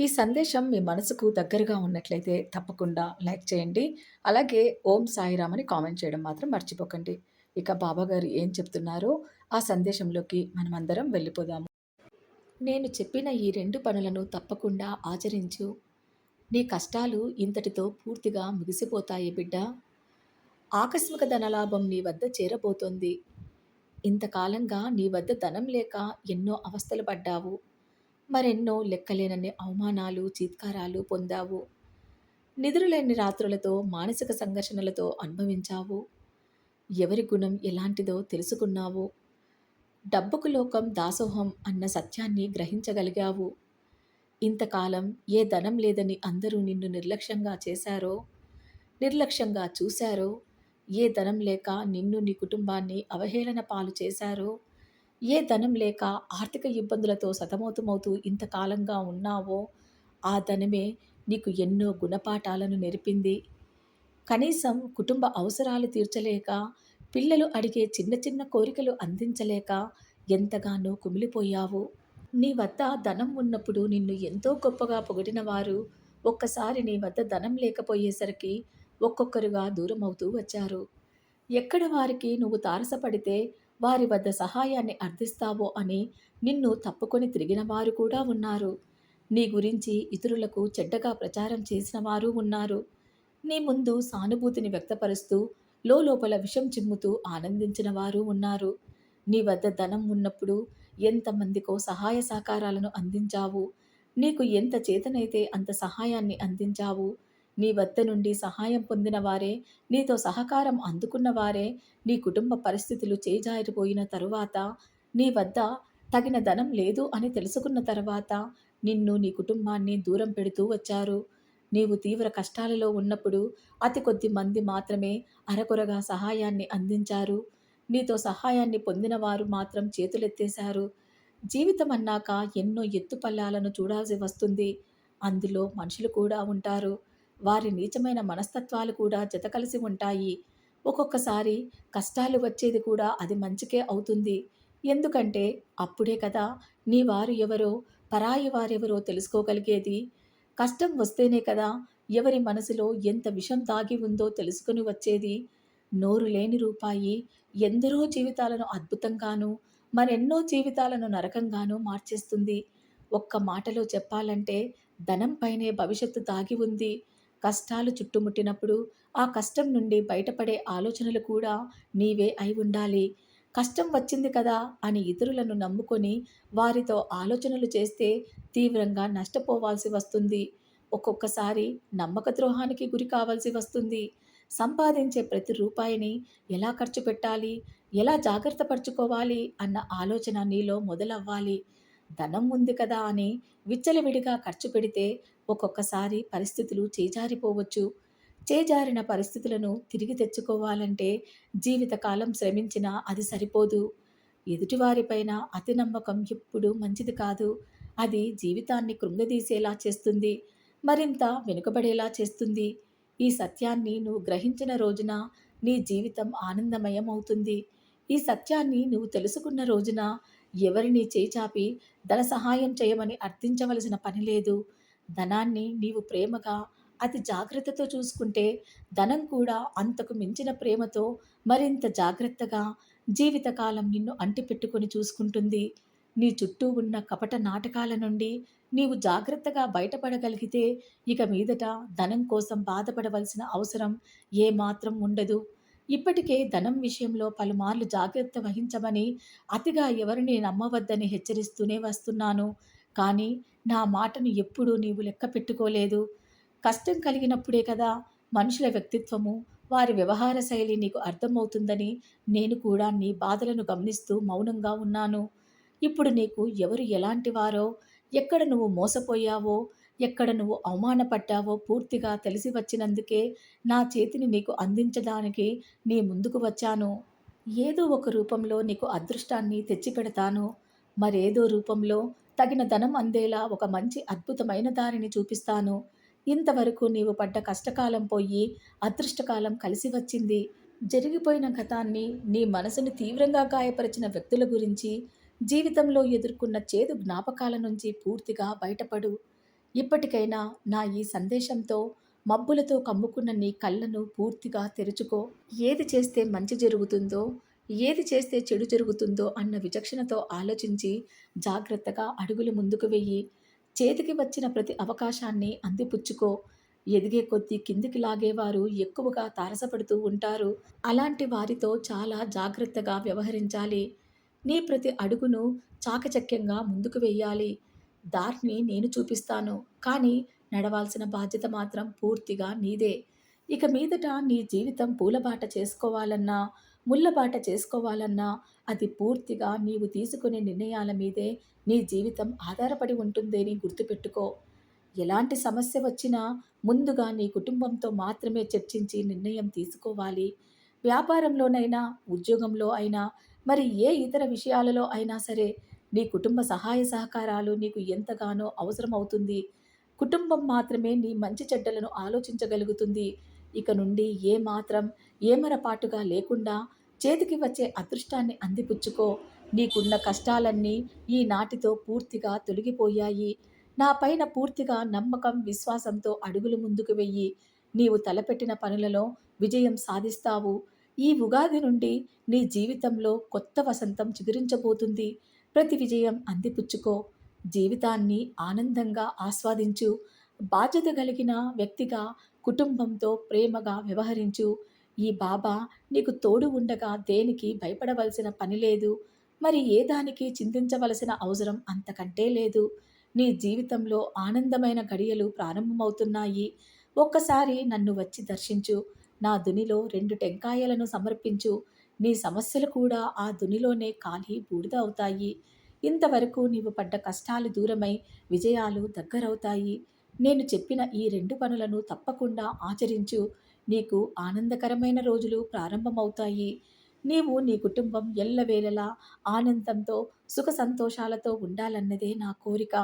ఈ సందేశం మీ మనసుకు దగ్గరగా ఉన్నట్లయితే తప్పకుండా లైక్ చేయండి. అలాగే ఓం సాయిరామ్ అని కామెంట్ చేయడం మాత్రం మర్చిపోకండి. ఇక బాబాగారు ఏం చెప్తున్నారో ఆ సందేశంలోకి మనమందరం వెళ్ళిపోదాము. నేను చెప్పిన ఈ రెండు పనులను తప్పకుండా ఆచరించు. నీ కష్టాలు ఇంతటితో పూర్తిగా ముగిసిపోతాయి బిడ్డ. ఆకస్మిక ధనలాభం నీ వద్ద చేరబోతోంది. ఇంతకాలంగా నీ వద్ద ధనం లేక ఎన్నో అవస్థలు పడ్డావు. మరెన్నో లెక్కలేనన్ని అవమానాలు చీత్కారాలు పొందావు. నిద్రలేని రాత్రులతో మానసిక సంఘర్షణలతో అనుభవించావు. ఎవరి గుణం ఎలాంటిదో తెలుసుకున్నావు. డబ్బుకు లోకం దాసోహం అన్న సత్యాన్ని గ్రహించగలిగావు. ఇంతకాలం ఏ ధనం లేదని అందరూ నిన్ను నిర్లక్ష్యంగా చేశారో నిర్లక్ష్యంగా చూశారో ఏ ధనం లేక నిన్ను నీ కుటుంబాన్ని అవహేళన పాలు చేశారో ఏ ధనం లేక ఆర్థిక ఇబ్బందులతో సతమతమవుతూ ఇంతకాలంగా ఉన్నావో ఆ ధనమే నీకు ఎన్నో గుణపాఠాలను నేర్పింది. కనీసం కుటుంబ అవసరాలు తీర్చలేక పిల్లలు అడిగే చిన్న చిన్న కోరికలు అందించలేక ఎంతగానో కుమిలిపోయావు. నీ వద్ద ధనం ఉన్నప్పుడు నిన్ను ఎంతో గొప్పగా పొగిడిన వారు ఒక్కసారి నీ వద్ద ధనం లేకపోయేసరికి ఒక్కొక్కరుగా దూరం అవుతూ వచ్చారు. ఎక్కడ వారికి నువ్వు తారసపడితే వారి వద్ద సహాయాన్ని అర్థిస్తావో అని నిన్ను తప్పుకొని తిరిగిన వారు కూడా ఉన్నారు. నీ గురించి ఇతరులకు చెడ్డగా ప్రచారం చేసిన వారు ఉన్నారు. నీ ముందు సానుభూతిని వ్యక్తపరుస్తూ లోపల విషం చిమ్ముతూ ఆనందించిన వారు ఉన్నారు. నీ వద్ద ధనం ఉన్నప్పుడు ఎంతమందికో సహాయ సహకారాలను అందించావు. నీకు ఎంత చేతనైతే అంత సహాయాన్ని అందించావు. నీ వద్ద నుండి సహాయం పొందిన వారే నీతో సహకారం అందుకున్న వారే నీ కుటుంబ పరిస్థితులు చేజారిపోయిన తరువాత నీ వద్ద తగిన ధనం లేదు అని తెలుసుకున్న తర్వాత నిన్ను నీ కుటుంబాన్ని దూరం పెడుతూ వచ్చారు. నీవు తీవ్ర కష్టాలలో ఉన్నప్పుడు అతి కొద్ది మంది మాత్రమే అరకొరగా సహాయాన్ని అందించారు. నీతో సహాయాన్ని పొందినవారు మాత్రం చేతులెత్తేశారు. జీవితం అన్నాక ఎన్నో ఎత్తుపల్లాలను చూడాల్సి వస్తుంది. అందులో మనుషులు కూడా ఉంటారు. వారి నీచమైన మనస్తత్వాలు కూడా జతకలిసి ఉంటాయి. ఒక్కొక్కసారి కష్టాలు వచ్చేది కూడా అది మంచికే అవుతుంది. ఎందుకంటే అప్పుడే కదా నీ వారు ఎవరో పరాయి వారెవరో తెలుసుకోగలిగేది. కష్టం వస్తేనే కదా ఎవరి మనసులో ఎంత విషం దాగి ఉందో తెలుసుకుని వచ్చేది. నోరు లేని రూపాయి ఎందరో జీవితాలను అద్భుతంగాను మరెన్నో జీవితాలను నరకంగానూ మార్చేస్తుంది. ఒక్క మాటలో చెప్పాలంటే ధనం పైనే భవిష్యత్తు దాగి ఉంది. కష్టాలు చుట్టుముట్టినప్పుడు ఆ కష్టం నుండి బయటపడే ఆలోచనలు కూడా నీవే అయి ఉండాలి. కష్టం వచ్చింది కదా అని ఇతరులను నమ్ముకొని వారితో ఆలోచనలు చేస్తే తీవ్రంగా నష్టపోవాల్సి వస్తుంది. ఒక్కొక్కసారి నమ్మక ద్రోహానికి గురి కావాల్సి వస్తుంది. సంపాదించే ప్రతి రూపాయిని ఎలా ఖర్చు పెట్టాలి? ఎలా జాగ్రత్త పరుచుకోవాలి? అన్న ఆలోచన నీలో మొదలవ్వాలి. ధనం ఉంది కదా అని విచ్చలవిడిగా ఖర్చు పెడితే ఒక్కొక్కసారి పరిస్థితులు చేజారిపోవచ్చు. చేజారిన పరిస్థితులను తిరిగి తెచ్చుకోవాలంటే జీవితకాలం శ్రమించినా అది సరిపోదు. ఎదుటివారిపైన అతి నమ్మకం ఎప్పుడు మంచిది కాదు. అది జీవితాన్ని కృంగదీసేలా చేస్తుంది. మరింత వెనుకబడేలా చేస్తుంది. ఈ సత్యాన్ని నువ్వు గ్రహించిన రోజున నీ జీవితం ఆనందమయం అవుతుంది ఈ సత్యాన్ని నువ్వు తెలుసుకున్న రోజున ఎవరిని చేచాపి ధన సహాయం చేయమని అర్థించవలసిన పని లేదు. ధనాన్ని నీవు ప్రేమగా అతి జాగ్రత్తతో చూసుకుంటే ధనం కూడా అంతకు మించిన ప్రేమతో మరింత జాగ్రత్తగా జీవితకాలం నిన్ను అంటిపెట్టుకొని చూసుకుంటుంది. నీ చుట్టూ ఉన్న కపట నాటకాల నుండి నీవు జాగ్రత్తగా బయటపడగలిగితే ఇక మీదట ధనం కోసం బాధపడవలసిన అవసరం ఏమాత్రం ఉండదు. ఇప్పటికే ధనం విషయంలో పలుమార్లు జాగ్రత్త వహించమని అతిగా ఎవరిని నమ్మవద్దని హెచ్చరిస్తూనే వస్తున్నాను. కానీ నా మాటను ఎప్పుడూ నీవు లెక్క పెట్టుకోలేదు. కష్టం కలిగినప్పుడే కదా మనుషుల వ్యక్తిత్వము వారి వ్యవహార శైలి నీకు అర్థమవుతుందని నేను కూడా నీ బాధలను గమనిస్తూ మౌనంగా ఉన్నాను. ఇప్పుడు నీకు ఎవరు ఎలాంటి వారో ఎక్కడ నువ్వు మోసపోయావో ఎక్కడ నువ్వు అవమానపడ్డావో పూర్తిగా తెలిసి వచ్చినందుకే నా చేతిని నీకు అందించడానికి నీ ముందుకు వచ్చాను. ఏదో ఒక రూపంలో నీకు అదృష్టాన్ని తెచ్చిపెడతాను. మరేదో రూపంలో తగిన ధనం అందేలా ఒక మంచి అద్భుతమైన దారిని చూపిస్తాను. ఇంతవరకు నీవు పడ్డ కష్టకాలం పోయి అదృష్టకాలం కలిసి వచ్చింది. జరిగిపోయిన గతాన్ని నీ మనసుని తీవ్రంగా గాయపరిచిన వ్యక్తుల గురించి జీవితంలో ఎదుర్కొన్న చేదు జ్ఞాపకాల నుంచి పూర్తిగా బయటపడు. ఇప్పటికైనా నా ఈ సందేశంతో మబ్బులతో కమ్ముకున్న నీ కళ్ళను పూర్తిగా తెరుచుకో. ఏది చేస్తే మంచి జరుగుతుందో ఏది చేస్తే చెడు జరుగుతుందో అన్న విచక్షణతో ఆలోచించి జాగ్రత్తగా అడుగులు ముందుకు వెయ్యి. చేతికి వచ్చిన ప్రతి అవకాశాన్ని అందిపుచ్చుకో. ఎదిగే కొద్దీ కిందికి లాగేవారు ఎక్కువగా తారసపడుతూ ఉంటారు. అలాంటి వారితో చాలా జాగ్రత్తగా వ్యవహరించాలి. నీ ప్రతి అడుగును చాకచక్యంగా ముందుకు వెయ్యాలి. దారిని నేను చూపిస్తాను. కానీ నడవాల్సిన బాధ్యత మాత్రం పూర్తిగా నీదే. ఇక మీదట నీ జీవితం పూలబాట చేసుకోవాలన్నా ముళ్ళబాట చేసుకోవాలన్నా అది పూర్తిగా నీవు తీసుకునే నిర్ణయాల మీదే నీ జీవితం ఆధారపడి ఉంటుందని గుర్తుపెట్టుకో. ఎలాంటి సమస్య వచ్చినా ముందుగా నీ కుటుంబంతో మాత్రమే చర్చించి నిర్ణయం తీసుకోవాలి. వ్యాపారంలోనైనా ఉద్యోగంలో అయినా మరి ఏ ఇతర విషయాలలో అయినా సరే నీ కుటుంబ సహాయ సహకారాలు నీకు ఎంతగానో అవసరమవుతుంది. కుటుంబం మాత్రమే నీ మంచి చెడ్డలను ఆలోచించగలుగుతుంది. ఇక నుండి ఏ మాత్రం ఏమరపాటుగా లేకుండా చేతికి వచ్చే అదృష్టాన్ని అందిపుచ్చుకో. నీకున్న కష్టాలన్నీ ఈ నాటితో పూర్తిగా తొలగిపోయాయి. నా పైన పూర్తిగా నమ్మకం విశ్వాసంతో అడుగులు ముందుకు వెయ్యి. నీవు తలపెట్టిన పనులలో విజయం సాధిస్తావు. ఈ ఉగాది నుండి నీ జీవితంలో కొత్త వసంతం చిగురించబోతుంది. ప్రతి విజయం అందిపుచ్చుకో. జీవితాన్ని ఆనందంగా ఆస్వాదించు. బాధ్యత కలిగిన వ్యక్తిగా కుటుంబంతో ప్రేమగా వ్యవహరించు. ఈ బాబా నీకు తోడు ఉండగా దేనికి భయపడవలసిన పని లేదు. మరి ఏ దానికి చింతించవలసిన అవసరం అంతకంటే లేదు. నీ జీవితంలో ఆనందమైన గడియలు ప్రారంభమవుతున్నాయి. ఒక్కసారి నన్ను వచ్చి దర్శించు. నా దునిలో రెండు టెంకాయలను సమర్పించు. నీ సమస్యలు కూడా ఆ దునిలోనే కాలి బూడిద అవుతాయి. ఇంతవరకు నీవు పడ్డ కష్టాలు దూరమై విజయాలు దగ్గరవుతాయి. నేను చెప్పిన ఈ రెండు పనులను తప్పకుండా ఆచరించు. నీకు ఆనందకరమైన రోజులు ప్రారంభమవుతాయి. నీవు నీ కుటుంబం ఎల్లవేళలా ఆనందంతో సుఖ సంతోషాలతో ఉండాలన్నదే నా కోరిక.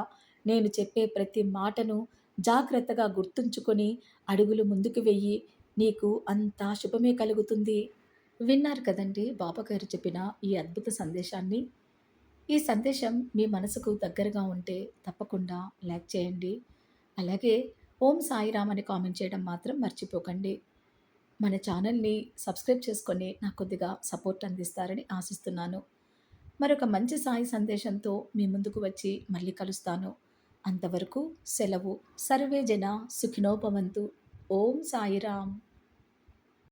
నేను చెప్పే ప్రతి మాటను జాగ్రత్తగా గుర్తుంచుకొని అడుగులు ముందుకు వెయ్యి. నీకు అంతా శుభమే కలుగుతుంది. విన్నారు కదండి బాపగారు చెప్పిన ఈ అద్భుత సందేశాన్ని. ఈ సందేశం మీ మనసుకు దగ్గరగా ఉంటే తప్పకుండా లైక్ చేయండి. అలాగే ఓం సాయిరామ్ అని కామెంట్ చేయడం మాత్రం మర్చిపోకండి. మన ఛానల్ని సబ్స్క్రైబ్ చేసుకొని నాకు కొద్దిగా సపోర్ట్ అందిస్తారని ఆశిస్తున్నాను. మరొక మంచి సాయి సందేశంతో మీ ముందుకు వచ్చి మళ్ళీ కలుస్తాను. అంతవరకు సెలవు. సర్వే జన సుఖినోపవంతు ఓం సాయిరామ్.